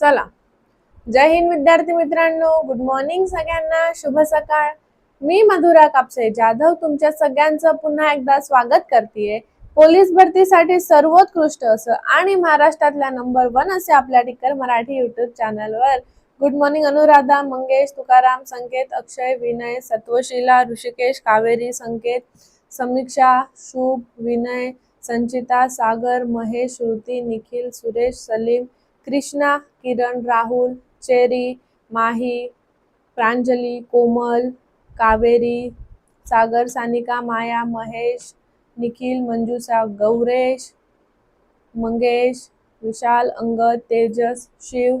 चला. जय हिंद विद्यार्थी मित्रांनो गुड मॉर्निंग सगळ्यांना शुभ सकाळ. मी मधुरा कापसे जाधव तुमच्या सगळ्यांचं पुन्हा एकदा स्वागत करतेय. पोलीस भरतीसाठी सर्वोत्कृष्ट असं आणि महाराष्ट्रातल्या नंबर वन असे आपल्या टिकर मराठी युट्यूब चॅनलवर good morning Anuradha Mangesh Tukaram Sanket Akshay Vinay Satvashila Rishikesh Kaveri Sanket Samiksha Shubh Vinay Sanchita Sagar Mahesh Shruti Nikhil Suresh Salim Krishna Kiran Rahul Cherry Mahi Pranjali Komal Kaveri Sagar Sanika Maya Mahesh Nikhil Manjusha Gauresh Mangesh Vishal Angad Tejas Shiv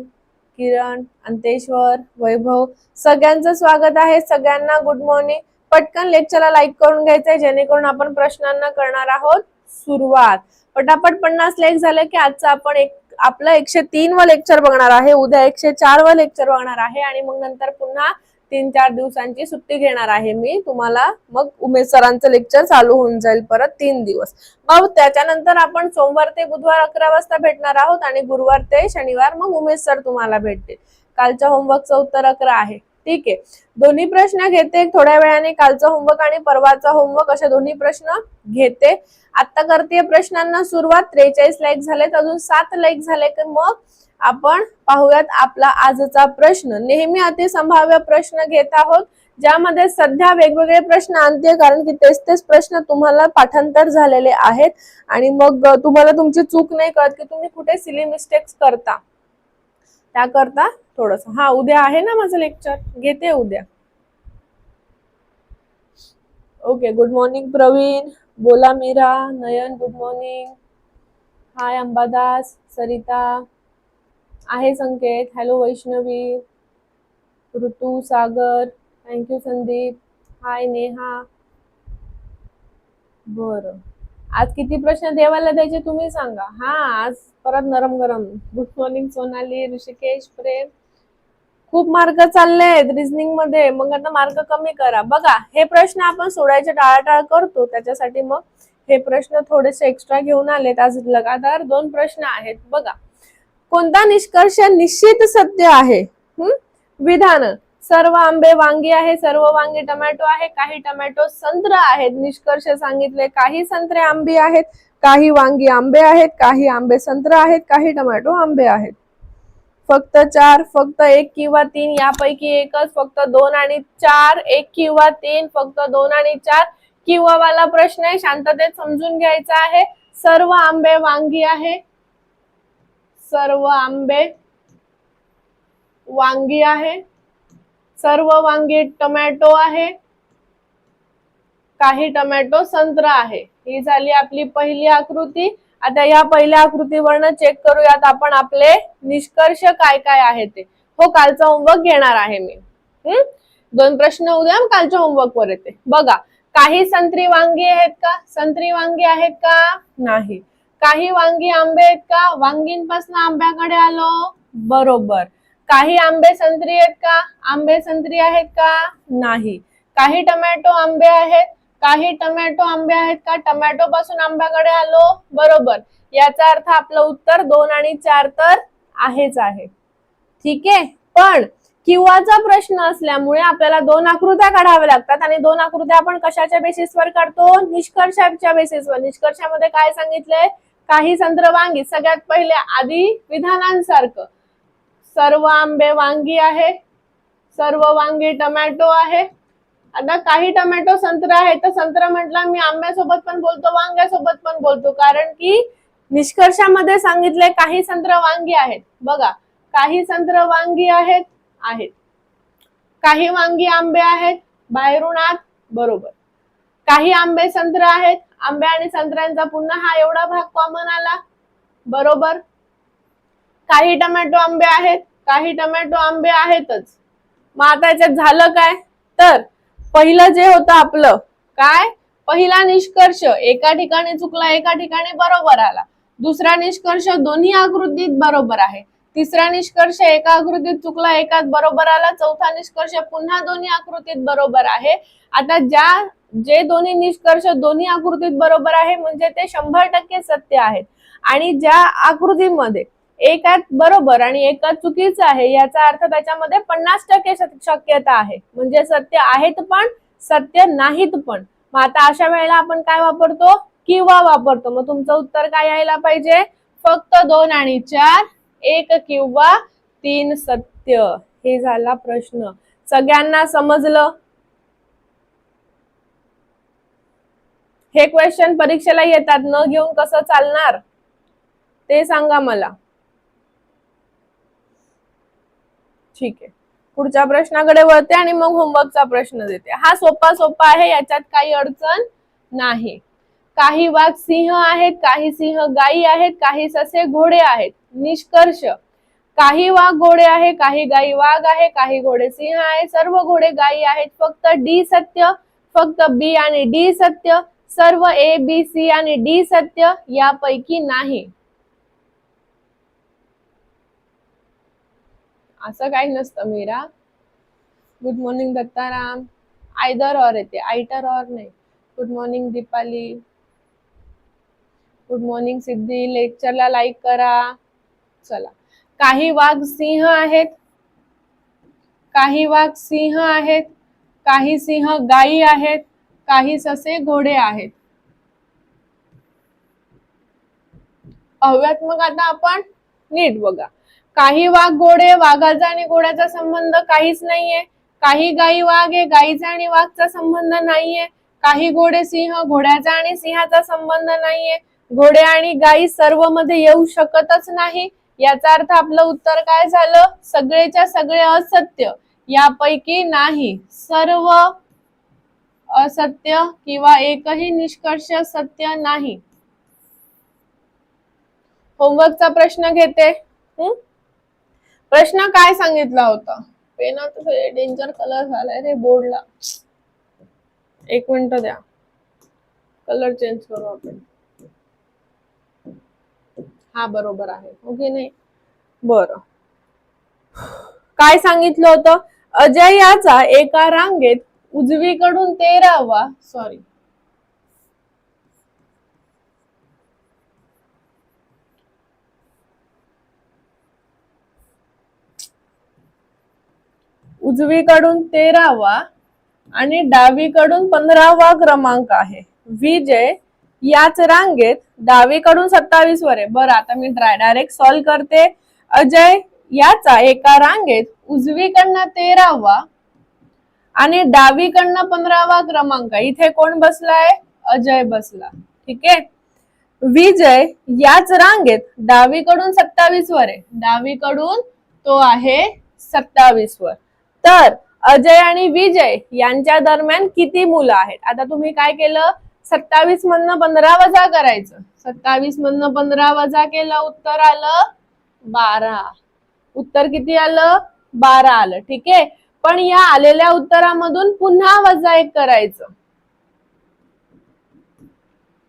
Kiran Anteshwar Vaibhav. सगळ्यांचं स्वागत आहे. सगळ्यांना good morning पटकन लेक्चरला like करून घ्यायचंय. जेणेकरून आपण प्रश्नांना करणार आहोत. सुरुवात. पटापट पन्नास लेख झाले की आजचं आपण एक आपलं एकशे तीन व लेक्चर बघणार आहे. उद्या एकशे चार व लेक्चर बघणार आहे आणि मग नंतर पुन्हा तीन चार दिवसांची सुट्टी घेणार आहे मी. तुम्हाला मग उमेश सरांचं लेक्चर चालू होऊन जाईल परत तीन दिवस. मग त्याच्यानंतर आपण सोमवार ते बुधवार अकरा वाजता भेटणार आहोत आणि गुरुवार ते शनिवार मग उमेश सर तुम्हाला भेटतील. कालच्या होमवर्कचं उत्तर अकरा आहे. ठीक आहे. दोन्ही प्रश्न घेते. थोड्या वेळाने कालचा होमवर्क आणि परवाचा होमवर्क असे दोन्ही प्रश्न घेते. आता करते प्रश्नांना सुरुवात. त्रेचाळीस लाईक झालेत. अजून सात लाईक झाले की मग आपण पाहूयात आपला आजचा प्रश्न. नेहमी अतिसंभाव्य प्रश्न घेत आहोत ज्यामध्ये सध्या वेगवेगळे प्रश्न आणते कारण की तेच तेच प्रश्न तुम्हाला पाठांतर झालेले आहेत. आणि मग तुम्हाला तुमची चूक नाही कळत की तुम्ही कुठे सिली मिस्टेक्स करता. त्याकरता थोडस. हा उद्या आहे ना माझं लेक्चर घेते उद्या. Okay good morning Pravin. बोला Meera. Nayan good morning hi Ambadas Sarita. आहे Sanket. Hello Vaishnavi. Ritu Sagar. Thank you Sandeep. Hi Neha. बरं. आज किती प्रश्न देवाला द्यायचे तुम्ही सांगा. हा आज परत नरम गरम. Good morning Sonali Rishikesh Prem. खूप मार्क चालले आहेत रिझनिंगमध्ये. मग आता मार्क कमी करा. बघा हे प्रश्न आपण सोडायचे टाळाटाळ करतो. त्याच्यासाठी मग हे प्रश्न थोडेसे एक्स्ट्रा घेऊन आलेत. आज लगातार दोन प्रश्न आहेत. बघा कोणता निष्कर्ष निश्चित सत्य आहे? विधान. सर्व आंबे वांगी आहे सर्व वांगी टमॅटो आहे काही टमॅटो संत्र आहेत. निष्कर्ष सांगितले काही संत्रे आंबे आहेत काही वांगी आंबे आहेत काही आंबे संत्र आहेत काही टमॅटो आंबे आहेत. फक्त चार फक्त एक किंवा तीन यापैकी एकच फक्त दोन आणि चार एक किंवा तीन फक्त दोन आणि चार. किंवा वाला प्रश्न आहे शांततेत समजून घ्यायचा आहे. सर्व आंबे वांगी आहे. सर्व आंबे वांगी आहे. सर्व वांगी टमॅटो आहे. काही टमॅटो संत्रा आहे. ही झाली आपली पहिली आकृती. आता या पहिल्या आकृतीवरनं चेक करूयात आपण आपले निष्कर्ष काय काय आहे ते. हो कालचा होमवर्क घेणार आहे मी. हम्म? दोन प्रश्न उद्या कालच्या होमवर्क वर येते. बघा काही संत्री वांगी आहेत का? संत्री वांगी आहेत का? नाही. काही वांगी आंबे आहेत का? वांगींपासून आंब्याकडे आलो. बरोबर. काही आंबे संत्री आहेत का? आंबे संत्री आहेत का? नाही. काही टमॅटो आंबे आहेत. काही टमॅटो आंबे आहेत का? टमॅटो पासून आंब्याकडे आलो? बरोबर. याचा अर्थ आपलं उत्तर दोन आणि चार तर आहेच आहे. ठीक आहे? पण किंवाचा प्रश्न असल्यामुळे आपल्याला दोन आकृत्या काढाव्या लागतात आणि दोन आकृत्या आपण कशाच्या बेसिसवर काढतो? निष्कर्षाच्या बेसिसवर निष्कर्षामध्ये काय सांगितलंय? काही संत्र वांगी सगळ्यात पहिले आधी विधानांसारखं. सर्व आंबे वांगी आहे. सर्व वांगी टमॅटो आहे. आता काही टमॅटो संत्र आहे. तर संत्र म्हटलं मी आंब्यासोबत पण बोलतो वांग्यासोबत पण बोलतो. कारण की निष्कर्षामध्ये सांगितले काही संत्र वांगी आहेत. बघा काही संत्र वांगी आहेत आहेत. काही वांगी आंबे आहेत बाहेरून आत बरोबर. काही आंबे संत्र आहेत. आंबे आणि संत्र्यांचा पुन्हा हा एवढा भाग कॉमन आला. बरोबर. काही टमॅटो आंबे आहेत. काही टमॅटो आंबे आहेतच. मग आता याच्यात झालं काय? तर पहिलं जे होतं आपलं काय? पहिला निष्कर्ष एका ठिकाणी चुकला एका ठिकाणी बरोबर आला. दुसरा निष्कर्ष दोन्ही आकृतीत बरोबर आहे. तिसरा निष्कर्ष एका आकृतीत चुकला एकात बरोबर आला. चौथा निष्कर्ष पुन्हा दोन्ही आकृतीत बरोबर आहे. आता ज्या जे दोन्ही निष्कर्ष दोन्ही आकृतीत बरोबर आहे म्हणजे ते शंभर टक्के सत्य आहेत. आणि ज्या आकृतीमध्ये एकात बरोबर आणि एकात चुकीचं आहे याचा अर्थ त्याच्यामध्ये पन्नास टक्के शक्यता आहे. म्हणजे सत्य आहेत पण सत्य नाहीत पण. मग आता अशा वेळेला आपण काय वापरतो? किंवा वापरतो. मग तुमचं उत्तर काय यायला पाहिजे? फक्त दोन आणि चार एक किंवा तीन सत्य. हे झाला प्रश्न. सगळ्यांना समजलं? हे क्वेश्चन परीक्षेला येतात. न घेऊन कसं चालणार? ते सांगा मला. ठीक आहे. पुढच्या प्रश्नाकडे वळते आणि मग होमवर्कचा प्रश्न देते. हा सोपा सोपा आहे याच्यात काही अडचण नाही. काही वाघ सिंह आहेत काही सिंह गायी आहेत काही ससे घोडे आहेत. निष्कर्ष. काही वाघ घोडे आहे काही गायी वाघ आहे काही घोडे सिंह आहे. सर्व घोडे गायी आहेत फक्त डी सत्य फक्त बी आणि डी सत्य. सर्व ए बी सी आणि डी सत्य यापैकी नाही. असं काही नसतं Meera. Good morning Dattaram. Either or येते. आयटर ऑर नाही. Good morning Deepali. Good morning Siddhi. लेक्चरला like करा. चला. काही वाघ सिंह आहेत. काही वाघ सिंह आहेत. काही सिंह गायी आहेत. काही ससे घोडे आहेत. अव्यात्मक आता आपण नीट बघा. काही वाघ घोडे वाघाचा आणि घोड्याचा संबंध काहीच नाहीये. काही गायी वाघ आहे गायीचा आणि वाघचा संबंध नाहीये. काही घोडे सिंह घोड्याचा आणि सिंहाचा संबंध नाहीये. घोडे आणि गायी सर्वमध्ये येऊ शकतच नाही. याचा अर्थ आपलं उत्तर काय झालं? सगळेच्या सगळे असत्य. यापैकी नाही. सर्व असत्य किंवा एकही निष्कर्ष सत्य नाही. होमवर्कचा प्रश्न घेते. हम्म? प्रश्न काय सांगितला होता? पेनात डेंजर कलर झालाय रे बोर्डला एक मिनिट द्या. कलर चेंज करू आपण. हा बरोबर आहे. हो ओके नाही? बर. काय सांगितलं होतं? अजय याचा एका रांगेत उजवीकडून तेरावा सॉरी उजवीकडून तेरावा आणि डावीकडून पंधरावा क्रमांक आहे. विजय याच रांगेत डावीकडून सत्तावीस वर आहे. बरं आता मी डायरेक्ट सॉल्व करते. अजय याचा एका रांगेत उजवीकडनं तेरावा आणि डावीकडनं पंधरावा क्रमांक. इथे कोण बसलाय? अजय बसला. ठीक आहे? विजय याच रांगेत डावीकडून सत्तावीस वर आहे. डावीकडून तो आहे सत्तावीस वर. तर अजय आणि विजय यांच्या दरम्यान किती मुलं आहेत? आता तुम्ही काय केलं? सत्तावीस मधनं पंधरा वजा करायचं. सत्तावीस मधनं पंधरा वजा केलं उत्तर आलं बारा. उत्तर किती आलं? बारा आलं. ठीक आहे? पण या आलेल्या उत्तरामधून पुन्हा वजा एक करायचं.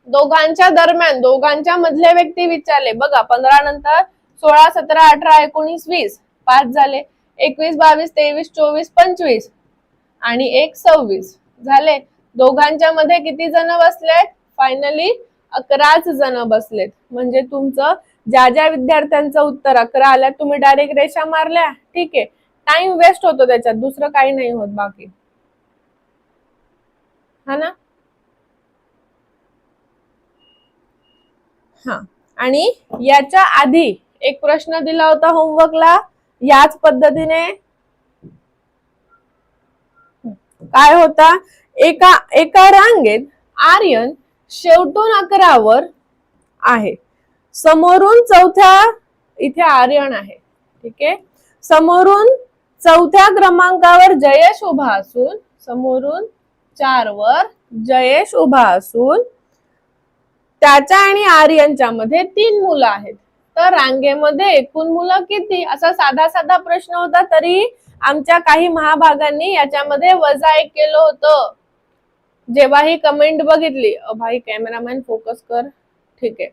दोघांच्या दरम्यान दोघांच्या मधले व्यक्ती विचारले. बघा पंधरा नंतर सोळा सतरा अठरा एकोणीस वीस पाच झाले. एकवीस बावीस तेवीस चोवीस पंचवीस आणि एक सव्वीस. झाले? दोघांच्या मध्ये किती जण बसलेत? फायनली अकराच जण बसलेत. म्हणजे तुमचं ज्या ज्या विद्यार्थ्यांचं उत्तर अकरा आल्यात तुम्ही डायरेक्ट रेषा मारल्या. ठीक आहे. टाइम वेस्ट होतो त्याच्यात. दुसरं काही नाही होत बाकी. हा ना? हा. आणि याच्या आधी एक प्रश्न दिला होता होमवर्कला. याच पद्धतीने काय होता? एका एका रांगेत आर्यन शेवटून अकरावर आहे. समोरून चौथ्या इथे आर्यन आहे. ठीक आहे? समोरून चौथ्या क्रमांकावर जयेश उभा असून समोरून चार वर जयेश उभा असून त्याच्या आणि आर्यनच्या मध्ये तीन मुलं आहेत. तर रांगेमध्ये एकूण मुलं किती? असा साधा साधा प्रश्न होता तरी आमच्या काही महाभागांनी याच्यामध्ये वजा एक केलं होतं. जेव्हा ही कमेंट बघितली भाई कॅमेरामॅन फोकस कर. ठीक आहे.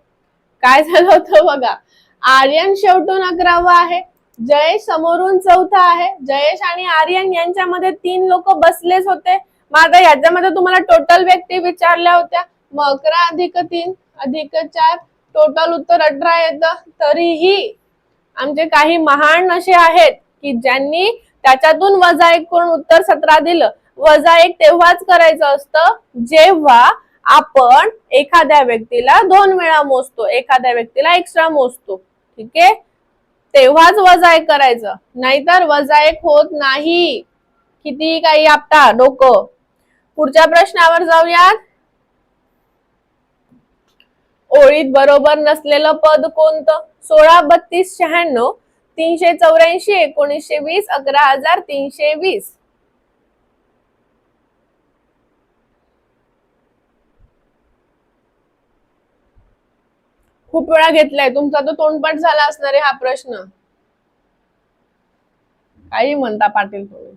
काय झालं होतं बघा आर्यन शेवटून अकरावा आहे जयेश समोरून चौथा आहे. जयेश आणि आर्यन यांच्यामध्ये तीन लोक बसलेच होते. मग आता याच्यामध्ये तुम्हाला टोटल व्यक्ती विचारल्या होत्या. मग अकरा अधिक तीन अधिक चार टोटल उत्तर अठरा येतं तरीही आमचे काही महान असे आहेत की ज्यांनी त्याच्यातून वजा एक करून उत्तर सतरा दिलं. वजा एक तेव्हाच करायचं असतं जेव्हा आपण एखाद्या व्यक्तीला दोन वेळा मोजतो एखाद्या व्यक्तीला एक्स्ट्रा मोजतो. ठीक आहे? तेव्हाच वजा एक करायचं. नाहीतर वजा एक होत नाही. किती काही आपटा डोकं. पुढच्या प्रश्नावर जाऊयात. ओळीत बरोबर नसलेलं पद कोणतं? सोळा बत्तीस शहाण्णव तीनशे चौऱ्याऐंशी एकोणीसशे वीस अकरा हजार तीनशे वीस. खूप वेळा घेतलाय. तुमचा तो तोंडपाठ झाला असणार आहे हा प्रश्न. काही म्हणता पाटील तुम्ही.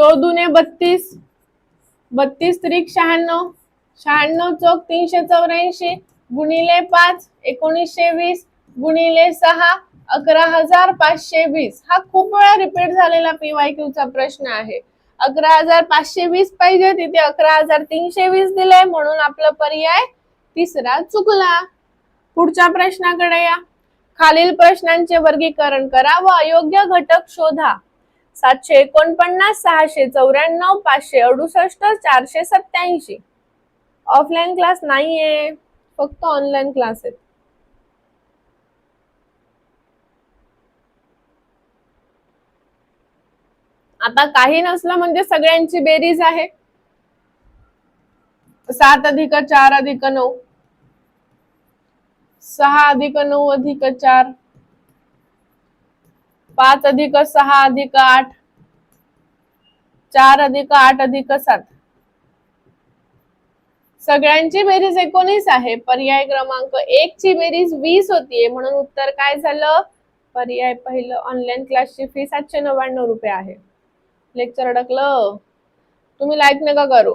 सो दुने बत्तीस. बत्तीस त्रिक शहाण्णव. शहाण्णव चौक तीनशे चौऱ्याऐंशी. गुणिले पाच एकोणीसशे वीस. गुणिले सहा अकरा हजार पाचशे वीस. हा खूप वेळा रिपीट झालेला पीवाय क्यूचा प्रश्न आहे. अकरा हजार पाचशे वीस पाहिजे तिथे अकरा हजार तीनशे वीस दिले म्हणून आपला पर्याय तिसरा चुकला. पुढच्या प्रश्नाकडे या. खालील प्रश्नांचे वर्गीकरण करा व अयोग्य घटक शोधा. सातशे एकोणपन्नास सहाशे चौऱ्याण्णव पाचशे अडुसष्ट चारशे सत्याऐंशी ऑफलाईन क्लास नाहीये. फक्त ऑनलाईन क्लास आहेत. आता काही नसलं म्हणजे सगळ्यांची बेरीज आहे. सात अधिक चार अधिक नऊ. सहा अधिक नऊ अधिक चार. पाच अधिक सहा अधिक आठ. चार अधिक आठ अधिक सात. सगळ्यांची बेरीज एकोणीस आहे. पर्याय क्रमांक एक ची बेरीज वीस होतीये. म्हणून उत्तर काय झालं? पर्याय पहिलं ऑनलाईन क्लासची फी सातशे नव्याण्णव रुपये आहे. लेक्चर अडकलं. तुम्ही लाईक नका करू.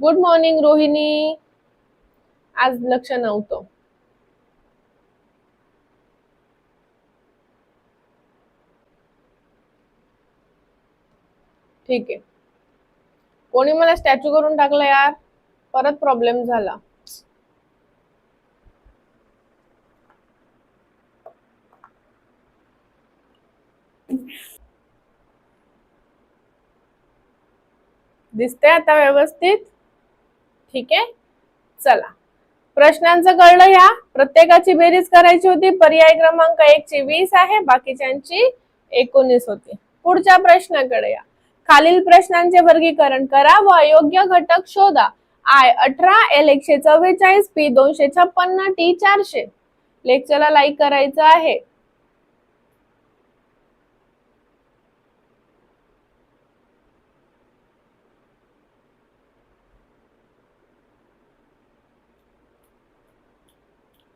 Good morning Rohini. आज लक्ष नव्हतं. ठीक आहे. कोणी मला स्टॅच्यू करून टाकलं यार? परत प्रॉब्लेम झाला. दिसते आता व्यवस्थित? ठीक आहे. चला. प्रश्नांचं कळलं ह्या. प्रत्येकाची बेरीज करायची होती. पर्याय क्रमांक एक ची वीस आहे. बाकीच्यांची एकोणीस होती. पुढच्या प्रश्नाकडे या. खालील प्रश्नांचे वर्गीकरण करा व अयोग्य घटक शोधा. आय अठरा एल एकशे चव्वेचाळीस पी दोनशे छप्पन्न टी चारशे. लेक्चरला लाईक करायचं आहे.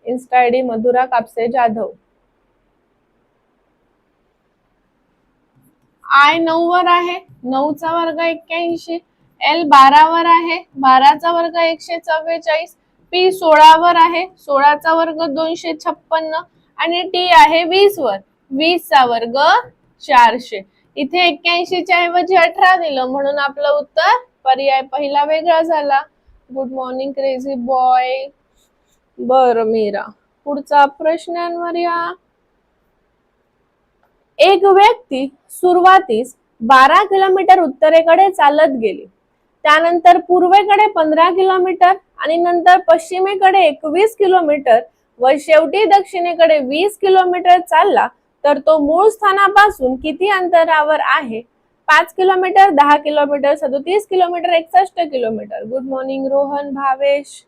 Insta I D Madhura Kapse Jadhav. I नऊ वर आहे. नऊचा वर्ग एक्क्याऐंशी. एल बारावर आहे. बाराचा वर्ग एकशे चव्वेचाळीस. पी सोळावर आहे. सोळाचा वर्ग दोनशे छप्पन्न. आणि टी आहे वीस वर. वीसचा वर्ग चारशे. इथे एक्क्याऐंशीच्या ऐवजी अठरा दिलं. म्हणून आपलं उत्तर पर्याय पहिला वेगळा झाला. गुड मॉर्निंग क्रेझी बॉय बर मीरा. पुढचा प्रश्नांवर या एक व्यक्ती सुरुवातीस बारा किलोमीटर उत्तरेकडे चालत गेली. त्यानंतर पूर्वेकडे पंधरा किलोमीटर आणि नंतर पश्चिमेकडे एकवीस किलोमीटर व शेवटी दक्षिणेकडे वीस किलोमीटर चालला तर तो मूळ स्थानापासून किती अंतरावर आहे? पाच किलोमीटर दहा किलोमीटर सदोतीस किलोमीटर एकसष्ट kilometre. Good morning Rohan Bhavesh.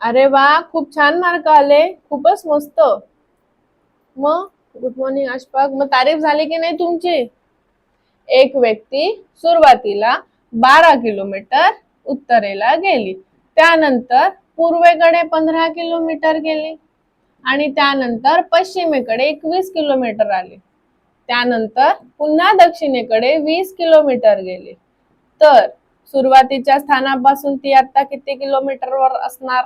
अरे वा खूप छान मार्क आले. खूपच मस्त. मग गुड मॉर्निंग आशपाक मग तारीफ झाली की नाही तुमची? एक व्यक्ती सुरुवातीला बारा किलोमीटर उत्तरेला गेली. त्यानंतर पूर्वेकडे पंधरा किलोमीटर गेली. आणि त्यानंतर पश्चिमेकडे एकवीस किलोमीटर आली. त्यानंतर पुन्हा दक्षिणेकडे वीस किलोमीटर गेली. तर सुरुवातीच्या स्थानापासून ती आता किती किलोमीटरवर असणार?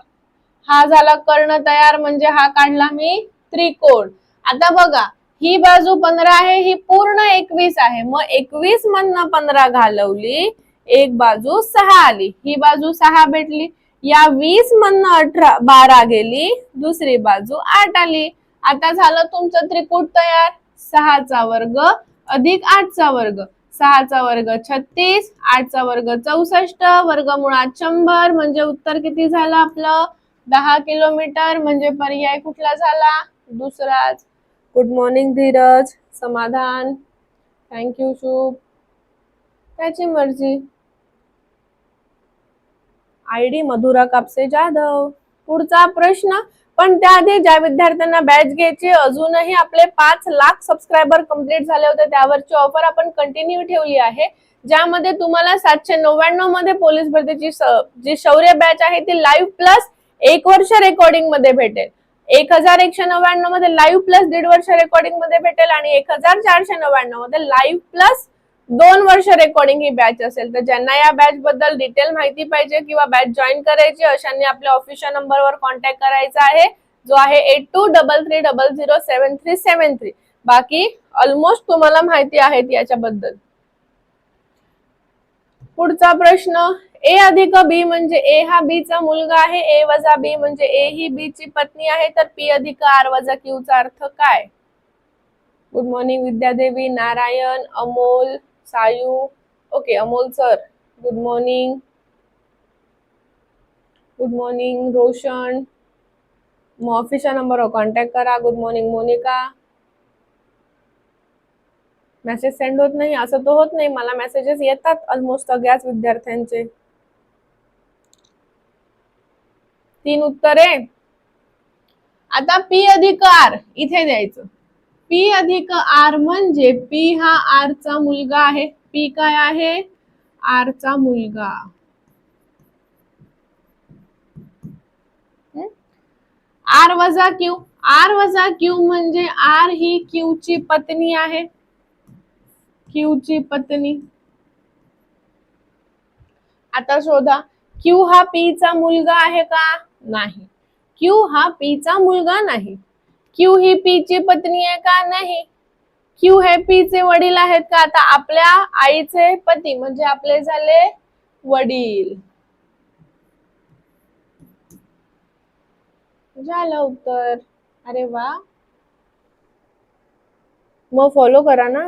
हा झाला कर्ण तयार म्हणजे हा काढला मी त्रिकोण. आता बघा ही बाजू पंधरा आहे ही पूर्ण एकवीस आहे. मग एकवीस मधनं पंधरा घालवली एक बाजू सहा आली. ही बाजू सहा भेटली. या वीस मधनं अठरा बारा गेली. दुसरी बाजू आठ आली. आता झालं तुमचं त्रिकूट तयार. सहाचा वर्ग अधिक आठचा वर्ग. सहाचा वर्ग छत्तीस आठचा वर्ग चौसष्ट वर्गमुळात शंभर. म्हणजे उत्तर किती झालं आपलं? दहा किलोमीटर म्हणजे पर्याय कुठला झाला? दुसराच. Good morning Dheeraj. Samadhan. Thank you Shubh त्याची मर्जी. I D Madhura Kapse Jadhav. पुढचा प्रश्न पण त्याआधी ज्या विद्यार्थ्यांना बॅच घ्यायची अजूनही आपले पाच लाख सबस्क्रायबर कंप्लीट झाले होते. त्यावरची ऑफर आपण कंटिन्यू ठेवली आहे. ज्यामध्ये तुम्हाला सातशे नव्याण्णवमध्ये पोलीस भरतीची जी शौर्य बॅच आहे ती लाईव्ह प्लस एक वर्ष रेकॉर्डिंगमध्ये भेटेल. एक हजार एकशे नव्याण्णवमध्ये लाईव्ह प्लस दीड वर्ष रेकॉर्डिंगमध्ये भेटेल आणि एक हजार चारशे नव्याण्णवमध्ये लाईव्ह प्लस दोन वर्ष रेकॉर्डिंग ही बॅच असेल. तर ज्यांना या बॅच बद्दल डिटेल माहिती पाहिजे किंवा बॅच जॉईन करायची अशांनी आपल्या ऑफिशियल नंबरवर कॉन्टॅक्ट करायचा आहे. जो आहे eight two double three double zero seven three seven three बाकी ऑलमोस्ट तुम्हाला माहिती आहेत याच्याबद्दल. पुढचा प्रश्न ए अधिक बी म्हणजे ए हा बी चा मुलगा आहे ए वजा बी म्हणजे ए ही बी ची पत्नी आहे तर पी अधिक आर वजा क्यू चा अर्थ काय? Good morning Vidyadevi Narayan Amol Sayu. Okay Amol sir good morning good morning Roshan. मग ऑफिसच्या नंबरवर कॉन्टॅक्ट करा. Good morning Monika. Message send होत नाही असं तर होत नाही. मला मेसेजेस येतात ऑलमोस्ट सगळ्याच विद्यार्थ्यांचे. तीन उत्तरे. आता पी अधिक आर इथे द्यायचं. पी अधिक आर म्हणजे पी हा आर चा मुलगा आहे. पी काय आहे? आर चा मुलगा. आर वजा क्यू आर वजा क्यू म्हणजे आर ही क्यू ची पत्नी आहे. क्यू ची पत्नी. आता शोधा. क्यू हा पी चा मुलगा आहे का? नाही. क्यू हा पी चा मुलगा नाही. क्यू ही पी ची पत्नी आहे का नाही? क्यू हे पी चे वडील आहेत का? आता आपल्या आईचे पती म्हणजे आपले झाले वडील. झालं उत्तर. अरे वा. मग फॉलो करा ना.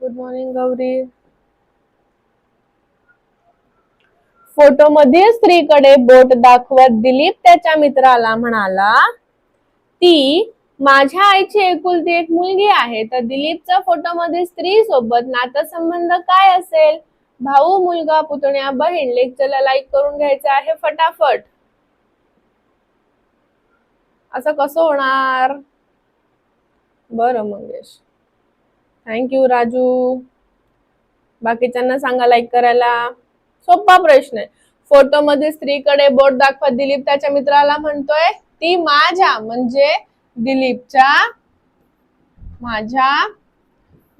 Good morning Gauri. फोटो मध्ये स्त्रीकडे बोट दाखवत दिलीप त्याच्या मित्राला म्हणाला ती माझ्या आईची एकुलती एक मुलगी आहे तर दिलीपच्या फोटो मध्ये स्त्री सोबत नातसंबंध काय असेल? भाऊ मुलगा पुतण्या बहीण लेक्चरला लाईक करून घ्यायचं आहे फटाफट. असं कसं होणार? बरं मंगेश. थँक्यू राजू. बाकीच्यांना सांगा लाईक करायला. सोपा प्रश्न आहे. फोटोमध्ये स्त्रीकडे बोट दाखवत दिलीप त्याच्या मित्राला म्हणतोय ती माझ्या म्हणजे दिलीपच्या माझ्या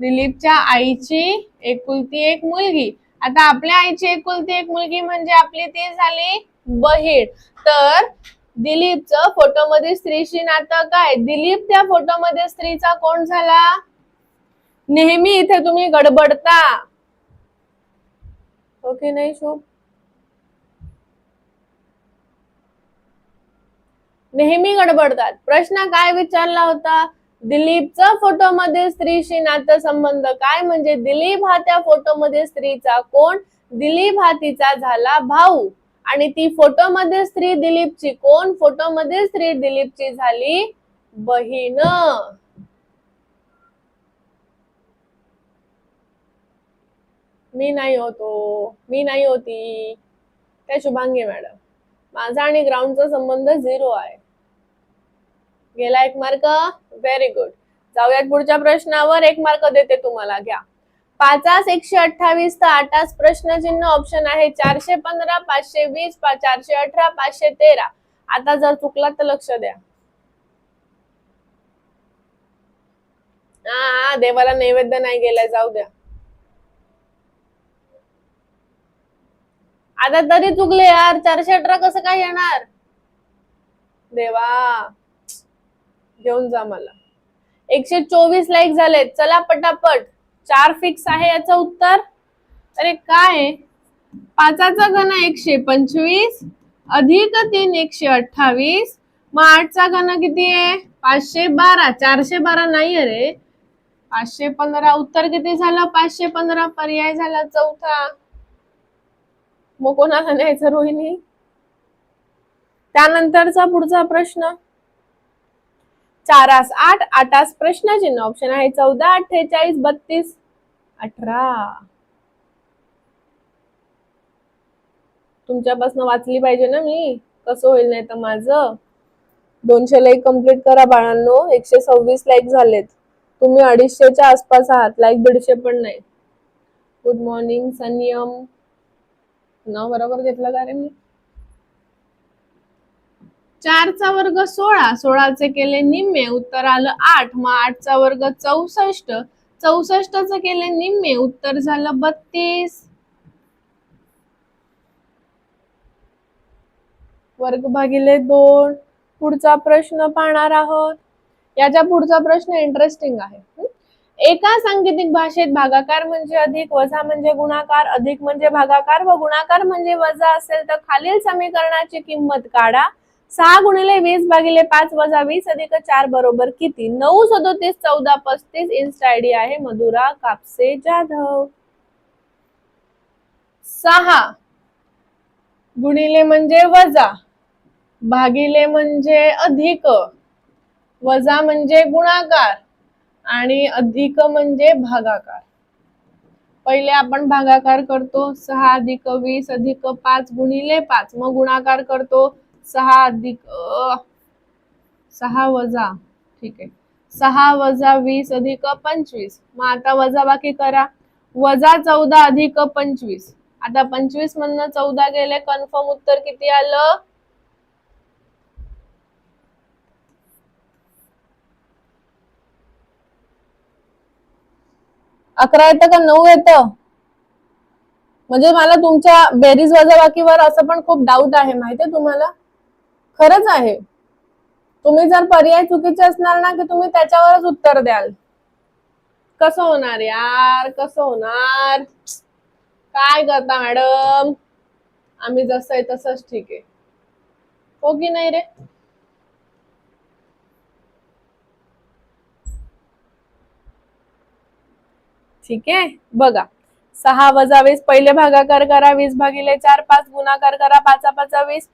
दिलीपच्या आईची एकुलती एक मुलगी. आता आपल्या आईची एकुलती एक मुलगी म्हणजे आपली ती झाली बहीण. तर दिलीपचं फोटोमध्ये स्त्रीशी नातं काय? दिलीप त्या फोटोमध्ये स्त्रीचा कोण झाला? नेहमी इथे तुम्ही गडबडता. हो नाही शुभ नेहमी गडबडतात. प्रश्न काय विचारला होता? दिलीपचा फोटोमध्ये स्त्रीशी नातं संबंध काय? म्हणजे दिलीप हा त्या फोटोमध्ये स्त्रीचा कोण? दिलीप हा तिचा झाला भाऊ. आणि ती फोटोमध्ये स्त्री दिलीपची कोण? फोटोमध्ये स्त्री दिलीपची झाली बहीण. मी नाही होतो मी नाही होती त्या शुभांगी मॅडम. माझा आणि ग्राउंडचा संबंध झिरो आहे. गेला एक मार्क? व्हेरी गुड जाऊयात पुढच्या प्रश्नावर. एक मार्क देते तुम्हाला. घ्या. पाचास एकशे अठ्ठावीस तर आठास प्रश्नचिन्ह ऑप्शन आहे. चारशे पंधरा पाचशे वीस चारशे अठरा पाचशे तेरा. आता जर चुकला तर लक्ष द्या. हा देवाला नैवेद्य नाही गेलाय. जाऊ द्या. आता तरी चुकले यार. चारशे अठरा कसं काय येणार? देवा. घेऊन जा मला. एकशे चोवीस लाईक झालेत. चला पटापट. चार फिक्स आहे याचं उत्तर. अरे काय? पाचाचा घन एकशे पंचवीस अधिक तीन एकशे अठ्ठावीस. मग आठचा घन किती आहे? पाचशे बारा. चारशे बारा नाही अरे पाचशे पंधरा. उत्तर किती झालं? पाचशे पंधरा. पर्याय झाला चौथा. मग कोणाला न्यायचं रोहिणी? त्यानंतरचा पुढचा प्रश्न. चारास आठ आठास प्रश्नचिन्ह ऑप्शन आहे चौदा अठ्ठेचाळीस बत्तीस अठरा. तुमच्यापासून वाचली पाहिजे ना मी? कसं होईल नाही तर माझं? दोनशे लाईक कंप्लीट करा बाळांनो. एकशे सव्वीस लाईक झालेत. तुम्ही अडीचशेच्या आसपास आहात. लाईक दीडशे पण नाही. गुड मॉर्निंग संयम. नाव बरोबर घेतलं का रे मी? चारचा वर्ग सोळा सोळाचे केले निम्मे उत्तर आलं आठ मग आठचा वर्ग चौसष्ट. चौसष्टच केले निम्मे उत्तर झालं बत्तीस. वर्ग भागिले दोन. पुढचा प्रश्न पाहणार आहोत. याच्या पुढचा प्रश्न इंटरेस्टिंग आहे. एका सांकेतिक भाषेत भागाकार म्हणजे अधिक वजा म्हणजे गुणाकार अधिक म्हणजे भागाकार व गुणाकार म्हणजे वजा असेल तर खालील समीकरणाची किंमत काढा. सहा गुणिले वीस भागिले पाच वजा वीस अधिक चार बरोबर किती? नऊ सदोतीस चौदा पस्तीस इन्स्टा आयडी आहे मधुरा कापसे जाधव. सहा गुणिले म्हणजे वजा भागिले म्हणजे अधिक वजा म्हणजे गुणाकार. आणि अधिक म्हणजे भागाकार. पहिले आपण भागाकार करतो सहा अधिक वीस अधिक पाच गुणिले पाच. मग गुणाकार करतो सहा अधिक सहा वजा ठीक आहे. सहा वजा वीस अधिक पंचवीस. मग आता वजा बाकी करा. वजा चौदा अधिक पंचवीस. आता पंचवीस मधनं चौदा गेले कन्फर्म उत्तर किती आलं? अकरा येतं का नऊ येतं? म्हणजे मला तुमच्या बेरीज वजाबाकीवर असं पण खूप डाऊट आहे माहितीये तुम्हाला? खरंच आहे. तुम्ही जर पर्याय चुकीचे असणार ना की तुम्ही त्याच्यावरच उत्तर द्याल. कसं होणार यार? कसं होणार? काय करता मॅडम? आम्ही जसं आहे तसंच ठीक आहे. हो की नाही रे? ठीक आहे? बघा. सहा वजा वीस पहिले भागाकार करा वीस भागिले चार पाच गुणाकार करा पाचा पाचा वीस.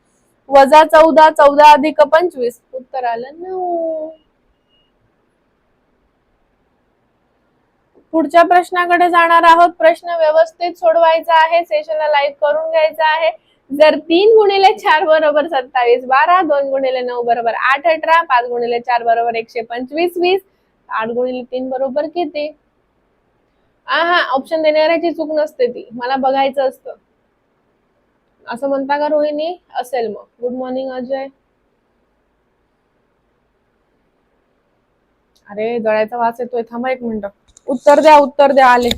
वजा चौदा चौदा अधिक पंचवीस. उत्तर आलं नऊ. पुढच्या प्रश्नाकडे जाणार आहोत. प्रश्न व्यवस्थित सोडवायचा आहे. सेशनला लाईक करून घ्यायचा आहे. जर तीन गुणिले चार बरोबर सत्तावीस बारा दोन गुणिले नऊ बरोबर आठ अठरा पाच गुणिले चार बरोबर एकशे पंचवीस वीस. आठ गुणिले तीन बरोबर किती? हा ऑप्शन देणाऱ्याची चूक नसते ती. मला बघायचं असतं. असं म्हणता का रोहिणी? असेल मग. Good morning Ajay. अरे गळ्याचा वास येतोय. थांबा एक मिनिट. उत्तर द्या उत्तर द्या आले.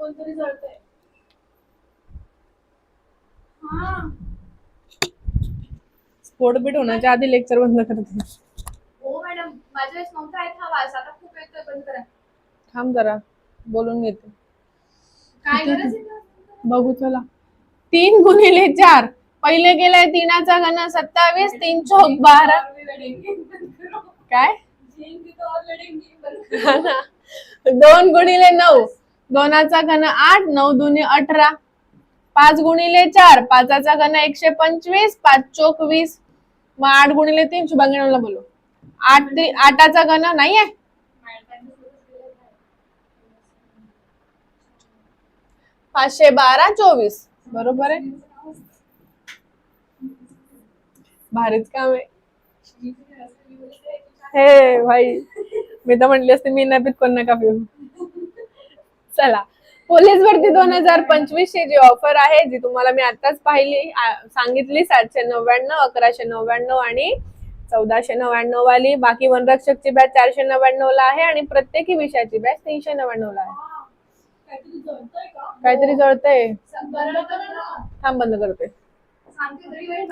कोणतरी जळतंय स्फोटपीठ होण्याच्या आधी लेक्चर बंद करते हो मॅडम माझ्या वेळेस नव्हता येत हा वास. आता खूप येतोय बंद करा. थांब जरा बोलून घेते. काय गरज आहे का? बघू चला. तीन गुणिले चार. पहिले गेलाय तीनाचा घन सत्तावीस तीन चौक बारा. और भी लड़ेंगे, बंद करो. काय? जिएंगे तो और लड़ेंगे, बंद करो. हा ना. दोन गुणिले नऊ. दोनाचा घन आठ नऊ दुनी अठरा. पाच गुणिले चार पाचाचा घन एकशे पंचवीस पाच चोक वीस. मग आठ गुणिले तीन शुभांगीला बोलू. आठ ती- आठाचा घन नाहीये? पाचशे बारा चोवीस. बरोबर आहे? भारीच काम आहे. हे भाई मी तर म्हटली असते मी नपीत कोण नका पिऊ चला. पोलीस भरती दोन हजार पंचवीस ची जी ऑफर आहे जी तुम्हाला मी आताच पाहिली सांगितली सातशे नव्याण्णव अकराशे नव्याण्णव आणि चौदाशे नव्याण्णव वाली. बाकी वनरक्षकची बॅच चारशे नव्याण्णव ला आहे आणि प्रत्येकी विषयाची बॅच तीनशे नव्याण्णव ला आहे. काहीतरी जळतय. थांब बंद करते.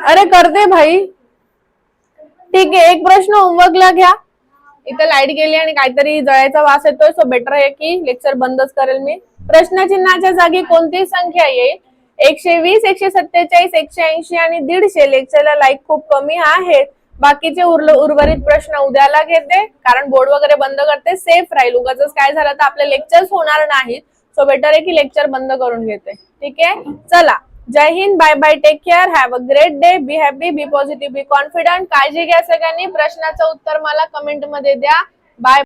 अरे करते भाई. ठीक आहे एक प्रश्न होमवर्कला घ्या. इथे लाइट गेली आणि काहीतरी जळायचा वास येतोय सो बेटर आहे की लेक्चर बंदच करेल मी. प्रश्न चिन्हाच्या जागी कोणती संख्या येईल? एकशे वीस एकशे सत्तेचाळीस एकशे ऐंशी आणि दीडशे लेक्चरला लाईक खूप कमी आहेत. बाकीचे उरल उर्वरित प्रश्न उद्याला घेते कारण बोर्ड वगैरे बंद करते सेफ राहील. उगाच काय झालं तर आपले लेक्चर्स होणार नाहीत. सो बेटर आहे की लेक्चर बंद करून घेते. ठीक आहे? चला. Jai Hind bye bye take care have a great day be happy be positive be confident काळजी घ्या सगळ्यांनी. प्रश्नाचं उत्तर मला कमेंटमध्ये द्या. बाय